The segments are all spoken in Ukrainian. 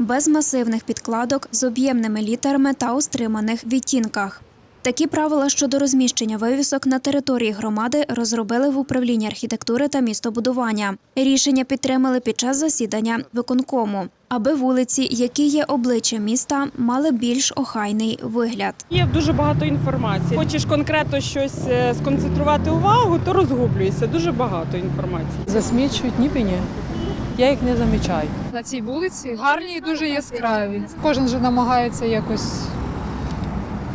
без масивних підкладок з об'ємними літерами та у стриманих відтінках. Такі правила щодо розміщення вивісок на території громади розробили в управлінні архітектури та містобудування. Рішення підтримали під час засідання виконкому, аби вулиці, які є обличчям міста, мали більш охайний вигляд. Є дуже багато інформації. Хочеш конкретно щось е, сконцентрувати увагу, то розгублюєшся. Дуже багато інформації. Засмічують ніби ні. Я їх не замічаю. на цій вулиці гарні і дуже яскраві. Кожен же намагається якось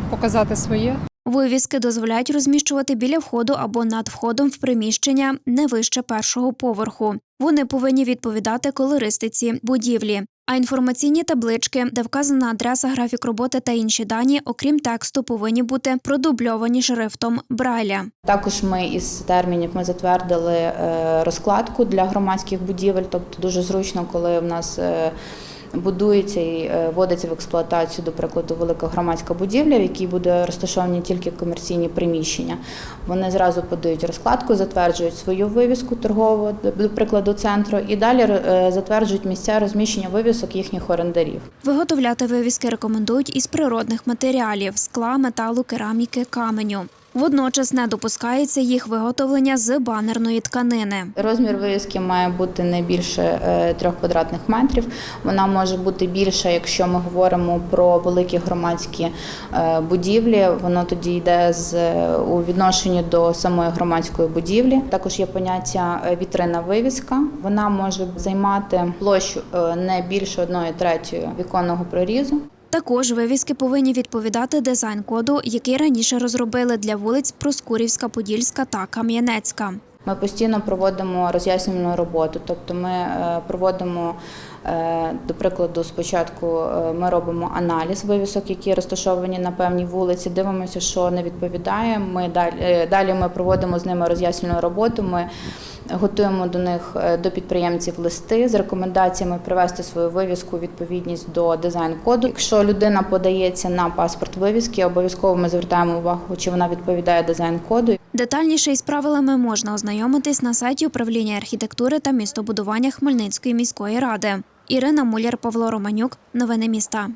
показати своє. Вивіски дозволяють розміщувати біля входу або над входом в приміщення не вище першого поверху. Вони повинні відповідати колористиці будівлі. А інформаційні таблички, де вказана адреса, графік роботи та інші дані, окрім тексту, повинні бути продубльовані шрифтом Брайля. Також ми із термінів ми затвердили е, розкладку для громадських будівель, тобто дуже зручно, коли в нас е, будується і е, вводиться в експлуатацію, до прикладу, велика громадська будівля, в якій буде розташовані тільки комерційні приміщення. Вони зразу подають розкладку, затверджують свою вивіску торгову, до прикладу, центру, і далі е, затверджують місця розміщення вивісок їхніх орендарів. Виготовляти вивіски рекомендують із природних матеріалів скла, металу, кераміки, каменю. Водночас не допускається їх виготовлення з банерної тканини. Розмір вивіски має бути не більше е, трьох квадратних метрів. Вона може бути більша, якщо ми говоримо про великі громадські е, будівлі. Воно тоді йде з е, у відношенні до самої громадської будівлі. Також є поняття вітрина вивіска. Вона може займати площу не більше одної третьої віконного прорізу. Також вивіски повинні відповідати дизайн-коду, який раніше розробили для вулиць Проскурівська, Подільська та Кам'янецька. Ми постійно проводимо роз'яснювальну роботу, тобто ми е, проводимо, е, до прикладу, спочатку е, ми робимо аналіз вивісок, які розташовані на певній вулиці, дивимося, що не відповідає. Ми далі, далі ми проводимо з ними роз'яснювальну роботу. Ми готуємо до них до підприємців листи з рекомендаціями привести свою вивіску у відповідність до дизайн-коду. Якщо людина подається на паспорт вивіски, обов'язково ми звертаємо увагу, чи вона відповідає дизайн-коду. Детальніше із правилами можна ознайомитись на сайті управління архітектури та містобудування Хмельницької міської ради. Ірина Муляр, Павло Романюк. Новини міста.